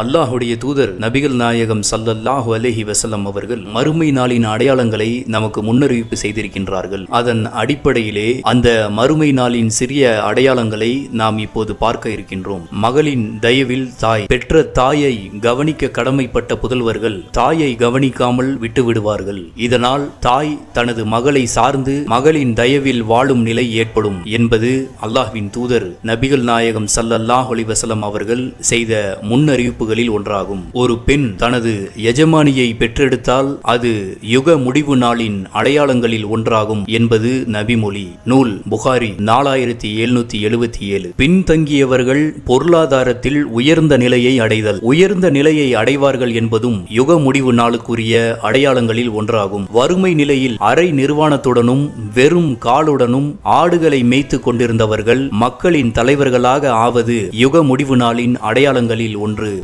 அல்லாஹுடைய தூதர் நபிகள் நாயகம் சல்லல்லாஹு அலஹி வசலம் அவர்கள் மறுமை நாளின் அடையாளங்களை நமக்கு முன்னறிவிப்பு செய்திருக்கின்றார்கள். அதன் அடிப்படையிலே அந்த மறுமை நாளின் சிறிய அடையாளங்களை நாம் இப்போது பார்க்க இருக்கின்றோம். மகளின் தயவில் தாய் பெற்ற தாயை கவனிக்க கடமைப்பட்ட புதல்வர்கள் தாயை கவனிக்காமல் விட்டுவிடுவார்கள். இதனால் தாய் தனது மகளை சார்ந்து மகளின் தயவில் வாழும் நிலை ஏற்படும் என்பது அல்லாஹ்வின் தூதர் நபிகள் நாயகம் சல்லல்லாஹ் அலி வசலம் அவர்கள் செய்த முன்னறிவிப்பு முன்னறிவிப்புகளில் ஒன்றாகும். ஒரு பெண் தனது எஜமானியை பெற்றெடுத்தால் அது யுக முடிவு நாளின் அடையாளங்களில் ஒன்றாகும் என்பது நபிமொழி. நூல் புகாரி நாலாயிரத்தி எழுநூத்தி எழுபத்தி ஏழு. பின்தங்கியவர்கள் பொருளாதாரத்தில் உயர்ந்த நிலையை அடைதல். உயர்ந்த நிலையை அடைவார்கள் என்பதும் யுக முடிவு நாளுக்குரிய அடையாளங்களில் ஒன்றாகும். வறுமை நிலையில் அரை நிர்வாணத்துடனும் வெறும் காலுடனும் ஆடுகளை மேய்த்து கொண்டிருந்தவர்கள் மக்களின் தலைவர்களாக ஆவது யுக முடிவு நாளின் அடையாளங்களில் ஒன்று.